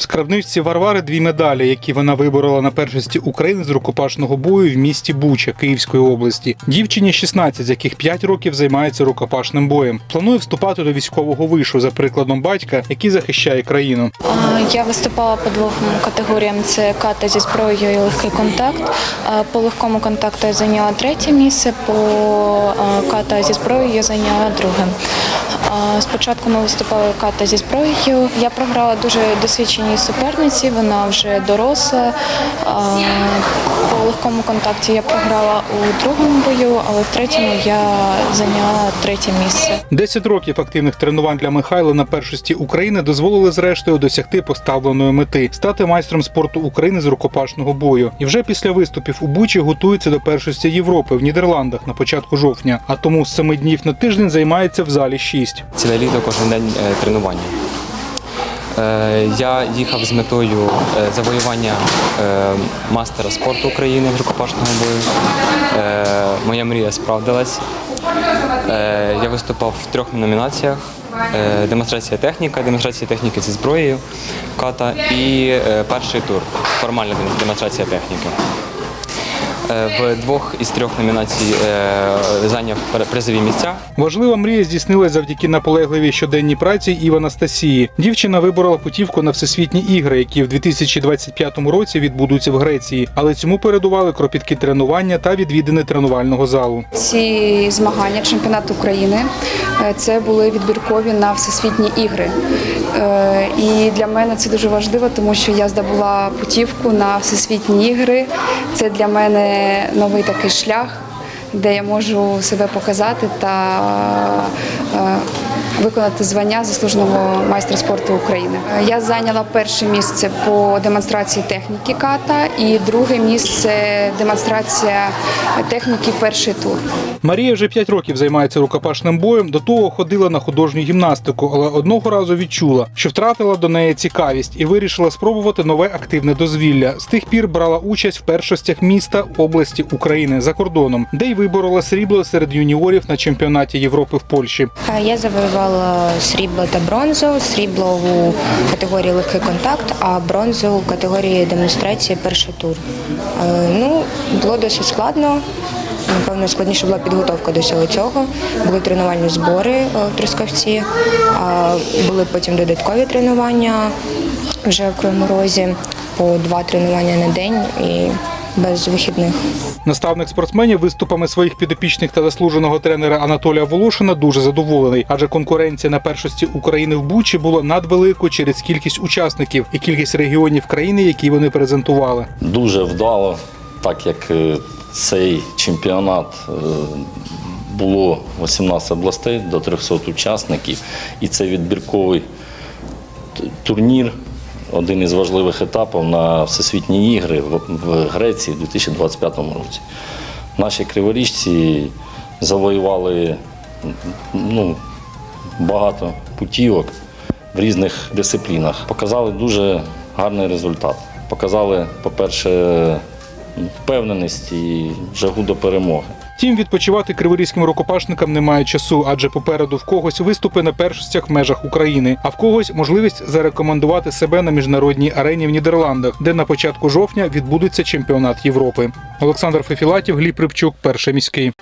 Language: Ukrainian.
Скарбничці Варвари дві медалі, які вона виборола на першості України з рукопашного бою в місті Буча Київської області. Дівчині 16, з яких 5 років займається рукопашним боєм. Планує вступати до військового вишу за прикладом батька, який захищає країну. Я виступала по двом категоріям: це ката зі зброєю і легкий контакт. По легкому контакту я зайняла третє місце, по ката зі зброєю я зайняла друге. Спочатку ми виступали ката зі зброєю. Я програла дуже досвідченій суперниці, вона вже доросла. По легкому контакті я програла у другому бою, але в третьому я зайняла третє місце. 10 років активних тренувань для Михайла на першості України дозволили зрештою досягти поставленої мети стати майстром спорту України з рукопашного бою. І вже після виступів у Бучі готується до першості Європи в Нідерландах на початку жовтня. А тому з 7 днів на тиждень займається в залі 6. Ціле літо кожен день е, тренування. Е, Я їхав з метою е, завоювання е, мастера спорту України з рукопашного бою. Моя мрія справдилась. Я виступав в трьох номінаціях: демонстрація техніка, демонстрація техніки зі зброєю, ката і перший тур формальна демонстрація техніки. Е, В двох із трьох номінацій е, зайняв призові місця. Важлива мрія здійснилась завдяки наполегливій щоденній праці Ів Анастасії. Дівчина виборола путівку на всесвітні ігри, які в 2025 році відбудуться в Греції, але цьому передували кропіткі тренування та відвідини тренувального залу. Ці змагання, чемпіонат України, е, це були відбіркові на всесвітні ігри. І для мене це дуже важливо, тому що я здобула путівку на всесвітні ігри. Це для мене новий такий шлях, де я можу себе показати та е, виконати звання заслуженого майстра спорту України. Е, Я зайняла перше місце по демонстрації техніки ката і друге місце демонстрація техніки перший тур. Марія вже 5 років займається рукопашним боєм. До того ходила на художню гімнастику, але одного разу відчула, що втратила до неї цікавість і вирішила спробувати нове активне дозвілля. З тих пір брала участь в першостях міста області України за кордоном, де й виборола срібло серед юніорів на чемпіонаті Європи в Польщі. Е, Я завоювала срібло та бронзу, срібло у категорії легкий контакт, а бронзу у категорії демонстрації перший тур. Е, Ну, було досить складно. Напевно, складніше була підготовка до всього цього. Були тренувальні збори е, в Трускавці, були потім додаткові тренування вже в Кривому Розі по два тренування на день і без вихідних. Наставник спортсменів виступами своїх підопічних та заслуженого тренера Анатолія Волошина дуже задоволений, адже конкуренція на першості України в Бучі була надвеликою через кількість учасників і кількість регіонів країни, які вони презентували. дуже вдало, так як е, цей чемпіонат е, було 18 областей до 300 учасників, і це відбірковий турнір, один із важливих етапів на Всесвітні ігри в Греції у 2025 році. Наші криворіжці завоювали ну, багато путівок в різних дисциплінах. Показали дуже гарний результат. Показали, по-перше, впевненість і жагу до перемоги. Втім, відпочивати криворізьким рукопашникам немає часу, адже попереду в когось виступи на першостях в межах України, а в когось можливість зарекомендувати себе на міжнародній арені в Нідерландах, де на початку жовтня відбудеться чемпіонат Європи. Олександр Фефілатів, Гліб Рибчук, перший міський.